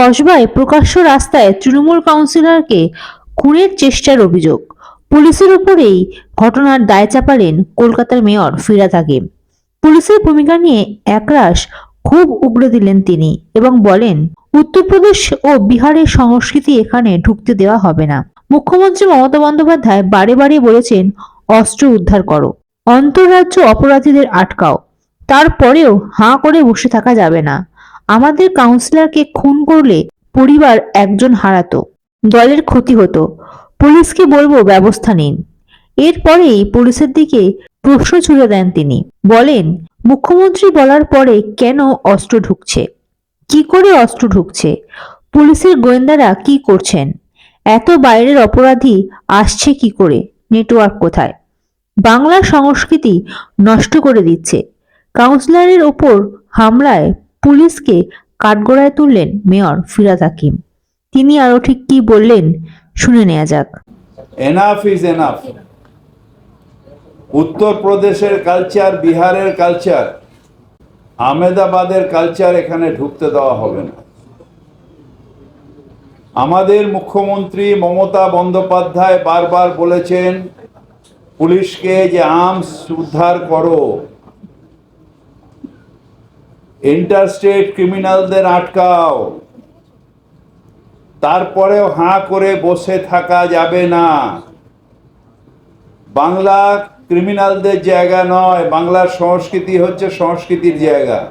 কসবায় প্রকাশ্য রাস্তায় তৃণমূল কাউন্সিলরকে খুনের চেষ্টার অভিযোগ। পুলিশের উপরেই ঘটনার দায় চাপালেন কলকাতার মেয়র ফিরাদ হাকিম। পুলিশের ভূমিকা নিয়ে একরাশ খুব উগড়ে দিলেন তিনি এবং বলেন, উত্তরপ্রদেশ ও বিহারের সংস্কৃতি এখানে ঢুকতে দেওয়া হবে না। মুখ্যমন্ত্রী মমতা বন্দ্যোপাধ্যায় বারে বারে বলেছেন, অস্ত্র উদ্ধার করো। অন্তর্রাজ্য অপরাধীদের আটকাও। তারপরেও হাঁ করে বসে থাকা যাবে না। আমাদের কাউন্সিলরকে খুন করলে পরিবার একজন হারাতো, দলের ক্ষতি হতো। পুলিশকে বলব ব্যবস্থা নিন। এরপরেই পুলিশের দিকে প্রশ্ন ছুড়ে দেন তিনি। বলেন, মুখ্যমন্ত্রী বলার পরে কেন অস্ত্র ঢুকছে? কি করে অস্ত্র ঢুকছে? পুলিশের গোয়েন্দারা কি করছেন? এত বাইরের অপরাধী আসছে কি করে? নেটওয়ার্ক কোথায়? বাংলা সংস্কৃতি নষ্ট করে দিচ্ছে। কাউন্সিলরের ওপর হামলায় পুলিশকে কাঠগড়ায় তুললেন মেয়র ফিরাদ হাকিম। তিনি আরও ঠিক কি বললেন শুনে নেওয়া যাক। এনাফ ইজ এনাফ উত্তরপ্রদেশের কালচার বিহারের কালচার আহমেদাবাদের কালচার এখানে ঢুকতে দেওয়া হবে না। আমাদের মুখ্যমন্ত্রী মমতা বন্দ্যোপাধ্যায় বারবার বলেছেন, পুলিশকে যে আর্মস উদ্ধার করো। ইন্টারস্টেট ক্রিমিনালদের আটকাও। তারপরেও হাঁ করে বসে থাকা যাবে না। বাংলা ক্রিমিনালদের জায়গা নয়, বাংলার সংস্কৃতি হচ্ছে সংস্কৃতির জায়গা।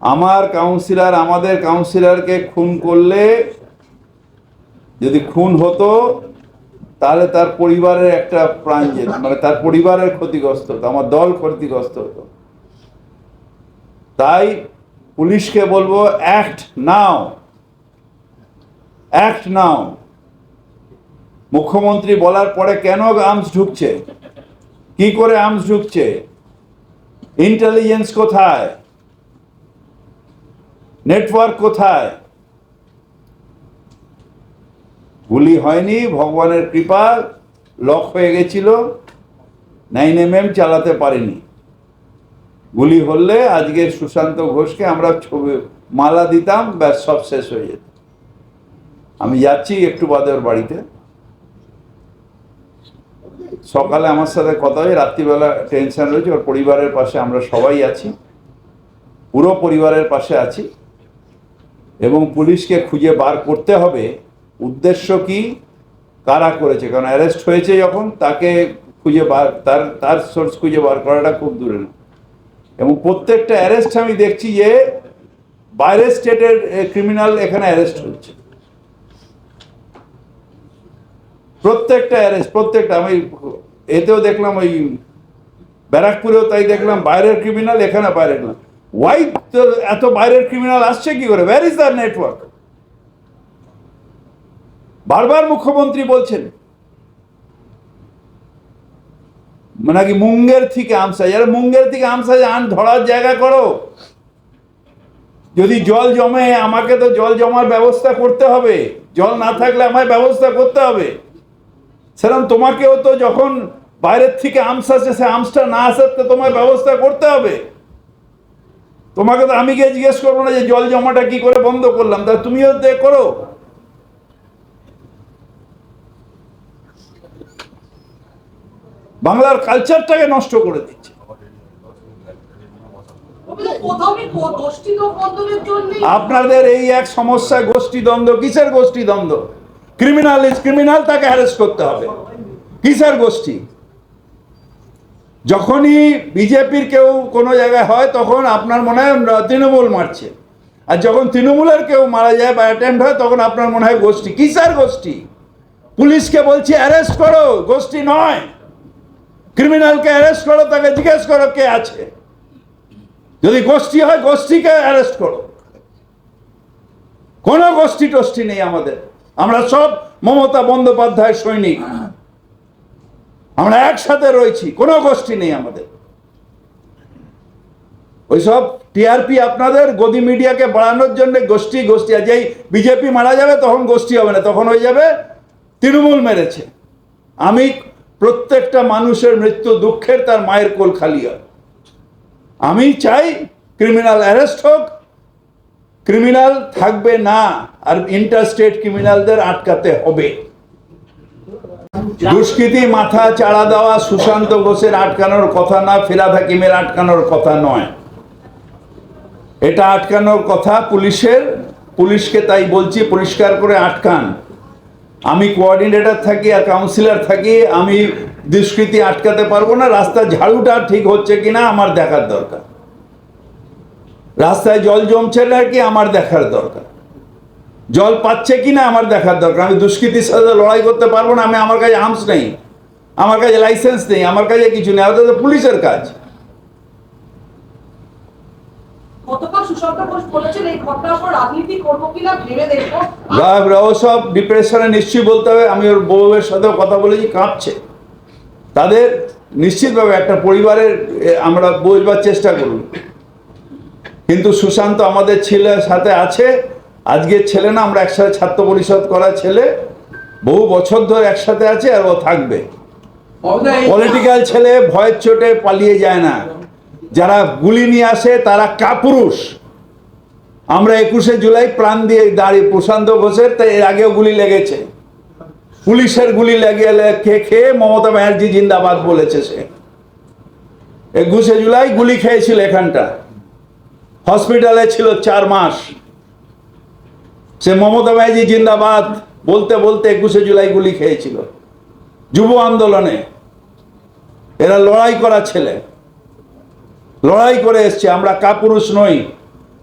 আমার কাউন্সিলর আমাদের কাউন্সিলরকে খুন করলে, যদি খুন হতো, তাহলে তার পরিবারের একটা প্রাণ যেত মানে তার পরিবারের ক্ষতিগ্রস্ত হতো, আমার দল ক্ষতিগ্রস্ত হতো। তাই পুলিশকে বলব অ্যাক্ট নাও অ্যাক্ট নাও মুখ্যমন্ত্রী বলার পরে কেন আর্মস ঢুকছে? কি করে আর্মস ঢুকছে? ইন্টেলিজেন্স কোথায়? নেটওয়ার্ক কোথায়? গুলি হয়নি, ভগবানের কৃপা লক হয়ে গেছিল। নাইন এম এম চালাতে পারেনি। গুলি হলে আজকে সুশান্ত ঘোষকে আমরা ছবি, মালা দিতাম, ব্যাস সব শেষ হয়ে যেত। আমি যাচ্ছি একটু বাদে ওর বাড়িতে। সকালে আমার সাথে কথা হয় রাত্রিবেলা টেনশন রয়েছে, ওর পরিবারের পাশে আমরা সবাই আছি। পুরো পরিবারের পাশে আছি। এবং পুলিশকে খুঁজে বার করতে হবে, উদ্দেশ্য কি, কারা করেছে? কারণ অ্যারেস্ট হয়েছে যখন, তাকে খুঁজে বার, তার তার সোর্স খুঁজে বার করাটা খুব দূরে না। এবং প্রত্যেকটা অ্যারেস্ট আমি দেখছি যে বাইরের স্টেটের ক্রিমিনাল এখানে অ্যারেস্ট হচ্ছে। প্রত্যেকটা অ্যারেস্ট, প্রত্যেকটা, আমি এতেও দেখলাম ওই ব্যারাকপুরেও তাই দেখলাম, বাইরের ক্রিমিনাল এখানে বাইরের না। ওয়াই তো এত বাইরের ক্রিমিনাল আসছে কি করে? ওয়ার ইজ দ্য নেটওয়ার্ক বারবার মুখ্যমন্ত্রী বলছেন। নাকি মুঙ্গের থেকে আমসাই আরে মুঙ্গের থেকে আমসাই আন ধরার জায়গা করো। যদি জল জমে, আমাকে তো জল জমার ব্যবস্থা করতে হবে। জল না থাকলে আমায় ব্যবস্থা করতে হবে। সেরকম তোমাকেও তো যখন বাইরের থেকে আমস সে আমসটা না আসার তো তোমার ব্যবস্থা করতে হবে। তোমাকে তো আমি গিয়ে জিজ্ঞেস করব না যে জল জমাটা কি করে বন্ধ করলাম। তা তুমিও করো। বাংলার কালচারটাকে নষ্ট করে দিচ্ছে। আপনাদের এই এক সমস্যা গোষ্ঠী দ্বন্দ্ব কিসের গোষ্ঠী দ্বন্দ্ব? ক্রিমিনাল ইজ ক্রিমিনাল তাকে হ্যারেস করতে হবে। কিসের গোষ্ঠী? যখনই বিজেপির কেউ কোনো জায়গায় হয় তখন আপনার মনে হয় তৃণমূল মারছে। আর যখন তৃণমূলের কেউ মারা যায় বা অ্যাটেম্প হয় তখন আপনার মনে হয় গোষ্ঠী। কিসের গোষ্ঠী? পুলিশকে বলছি অ্যারেস্ট করো গোষ্ঠী নয়। ক্রিমিনালকে অ্যারেস্ট করো, তাকে জিজ্ঞেস করো কে আছে। যদি গোষ্ঠী হয়, গোষ্ঠীকে অ্যারেস্ট করো। কোনো গোষ্ঠী টোষ্ঠী নেই আমাদের। আমরা সব মমতা বন্দ্যোপাধ্যায় সৈনিক। আমরা একসাথে রয়েছি, কোনো গোষ্ঠী নেই আমাদের। ওইসব টিআরপি আপনাদের, গদি মিডিয়াকে বাড়ানোর জন্য গোষ্ঠী গোষ্ঠী, আর যেই বিজেপি মারা যাবে, তখন গোষ্ঠী হবে না, তখন হয়ে যাবে তৃণমূল মেরেছে। আমি প্রত্যেকটা মানুষের মৃত্যু দুঃখের, তার মায়ের কোল খালি হয়। আমি চাই ক্রিমিনাল অ্যারেস্ট হোক ক্রিমিনাল থাকবে না, আর ইন্টারস্টেট ক্রিমিনালদের আটকাতে হবে। দুষ্কৃতি, মাথা চাড়া দেওয়া, সুশান্ত ঘোষের আটকানোর কথা না ফিরাদ হাকিমের আটকানোর কথা নয়। এটা আটকানোর কথা পুলিশের, পুলিশকে তাই বলছি পরিষ্কার করে আটকান। আমি কোঅর্ডিনেটর থাকি আর কাউন্সিলর থাকি, আমি দুষ্কৃতি আটকাতে পারব না রাস্তা ঝাড়ুটা ঠিক হচ্ছে কিনা আমার দেখার দরকার। রাস্তায় জল জমছে না কি আমার দেখার দরকার? জল পাচ্ছে কিনা আমার দেখার দরকার? আমি দুষ্কৃতির সাথে লড়াই করতে পারব না, আমি আমার কাছে আর্মস নেই, আমার কাছে লাইসেন্স নেই, আমার কাছে কিছু নেই তো পুলিশের কাজ। গতকাল সুশান্ত ঘোষ বলেছেন এই ঘটনার পর রাজনীতি করব কিনা ভেবে দেখব। বা ও সব ডিপ্রেশনে নিশ্চয়ই বলতে হবে। আমি ওর বউয়ের সাথেও কথা বলেছি কাঁপছে। তাদের নিশ্চিতভাবে একটা পরিবারের আমরা বোঝবার চেষ্টা করুন। কিন্তু সুশান্ত আমাদের ছেলের সাথে আছে। আজকের ছেলে না আমরা একসাথে ছাত্র পরিষদ করা ছেলে। বহু বছর ধরে একসাথে আছে আর ও থাকবে। পলিটিক্যাল ছেলে ভয়ের চোটে পালিয়ে যায় না। যারা গুলি নিয়ে আসে, তারা কাপুরুষ। আমরা একুশে জুলাই প্রাণ দিয়ে দাঁড়িয়ে প্রশান্ত ঘোষের, তাই এর আগেও গুলি লেগেছে। পুলিশের গুলি লেগে খেয়ে খেয়ে মমতা ব্যানার্জি জিন্দাবাদ বলেছে সে। একুশে জুলাই গুলি খেয়েছিল এখানটা। হসপিটালে ছিল চার মাস। সে মমতা ব্যানার্জি জিন্দাবাদ বলতে বলতে একুশে জুলাই গুলি খেয়েছিল। যুব আন্দোলনে। এরা লড়াই করা ছেলে। লড়াই করে এসছে আমরা কাপুরুষ নই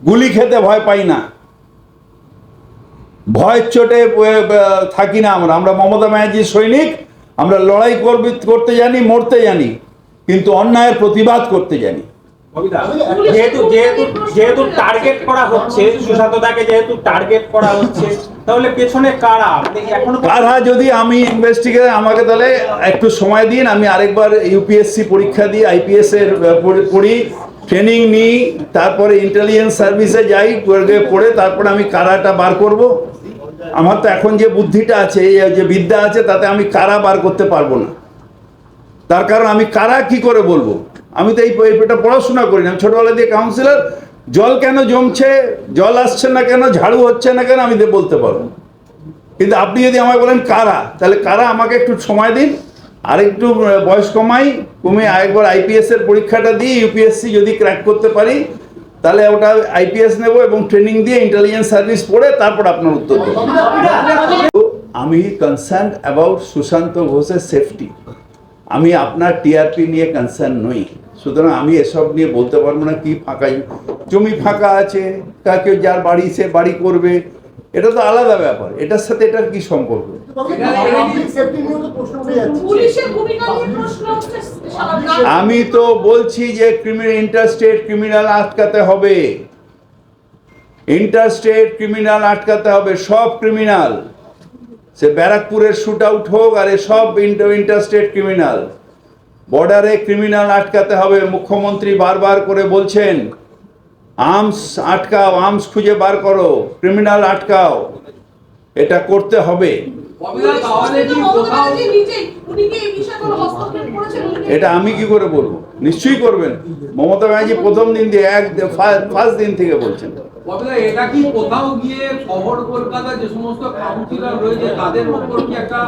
গুলি খেতে ভয় পাই না। ভয়ের চোটে থাকি না আমরা আমরা মমতা ব্যানার্জির সৈনিক আমরা লড়াই করবি করতে জানি মরতে জানি কিন্তু অন্যায়ের প্রতিবাদ করতে জানি। যেহেতু যেহেতু যেহেতু টার্গেট করা হচ্ছে সুশান্তদাকে যেহেতু টার্গেট করা হচ্ছে তাহলে পেছনে কারা? মানে এখনও কারা যদি আমি ইনভেস্টিগেট আমাকে তাহলে একটু সময় দিন, আমি আরেকবার ইউপিএসসি পরীক্ষা দিই আইপিএস এর পড়ি- ট্রেনিং নিই, তারপরে ইন্টেলিজেন্স সার্ভিসে যাই, পড়ে তারপরে আমি কারাটা বার করব। আমার তো এখন যে বুদ্ধিটা আছে যে বিদ্যা আছে, তাতে আমি কারা বার করতে পারব না। তার কারণ আমি কারা কি করে বলব? আমি তো এই পড়াশোনা করি না। আমি ছোটবেলা দিয়ে কাউন্সিলর জল কেন জমছে? জল আসছে না কেন? ঝাড়ু হচ্ছে না কেন? আমি বলতে পারব কিন্তু আপনি যদি আমায় বলেন কারা, তাহলে কারা আমাকে একটু সময় দিন, আর একটু বয়স কমাই, কমে আরেকবার আইপিএস এর পরীক্ষাটা দিয়ে ইউপিএসসি যদি ক্র্যাক করতে পারি, তাহলে ওটা আইপিএস নেব এবং ট্রেনিং দিয়ে ইন্টেলিজেন্স সার্ভিস পড়ে তারপর আপনার উত্তর দেবো। আমি কনসার্ন অ্যাবাউট সুশান্ত ঘোষের সেফটি আমি আপনার টিআরপি নিয়ে কনসার্ন নই। সুতরাং আমি এসব নিয়ে বলতে পারব না কি ফাঁকা জমি ফাঁকা আছে তা কেউ যার বাড়ি সে বাড়ি করবে এটা তো আলাদা ব্যাপার। এটার সাথে এটার কি সম্পর্ক? আমি তো বলছি যে ক্রিমিনাল ইন্টারস্টেট ক্রিমিনাল আটকাতে হবে। ইন্টারস্টেট ক্রিমিনাল আটকাতে হবে সব ক্রিমিনাল সে ব্যারাকপুরের শুট আউট হোক আর এ সব ইন্টারস্টেট ক্রিমিনাল। বর্ডারে ক্রিমিনাল আটকাতে হবে। মুখ্যমন্ত্রী বারবার করে বলছেন আর্মস আটকাও আর্মস খুঁজে বার করো। ক্রিমিনাল আটকাও। এটা করতে হবে। এটা আমি কি করে বলব? নিশ্চয়ই করবেন। মমতা ব্যানার্জি প্রথম দিন দিয়ে এক ফার্স্ট দিন থেকে বলছেন। এটা কি কোথাও গিয়ে শহর কলকাতা যে সমস্ত কাউন্সিলর রয়েছে তাদের উপর কি একটা?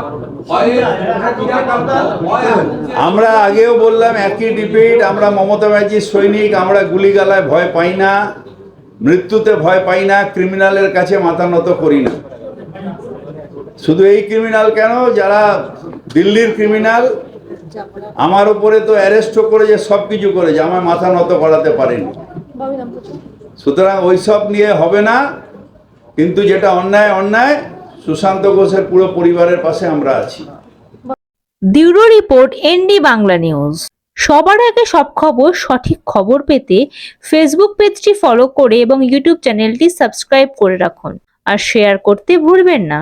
আমরা আগেও বললাম একই ডিবেট আমরা মমতা ব্যানার্জির সৈনিক আমরা গুলিগালায় ভয় পাই না মৃত্যুতে ভয় পাই না ক্রিমিনালের কাছে মাথা নত করি না। শুধু এই ক্রিমিনাল কেন? যারা দিল্লির ক্রিমিনাল আমার উপরে তো অ্যারেস্টও করেছে সব কিছু করেছে আমার মাথা নত করাতে পারেনি। সুতরাং ওইসব নিয়ে হবে না, কিন্তু যেটা অন্যায় অন্যায়, সুশান্ত ঘোষের পুরো পরিবারের পাশে আমরা আছি। Bureau report, ND Bangla news. সবার আগে সব খবর, সঠিক খবর পেতে ফেসবুক পেজটি ফলো করে এবং ইউটিউব চ্যানেলটি সাবস্ক্রাইব করে রাখুন। আর শেয়ার করতে ভুলবেন না।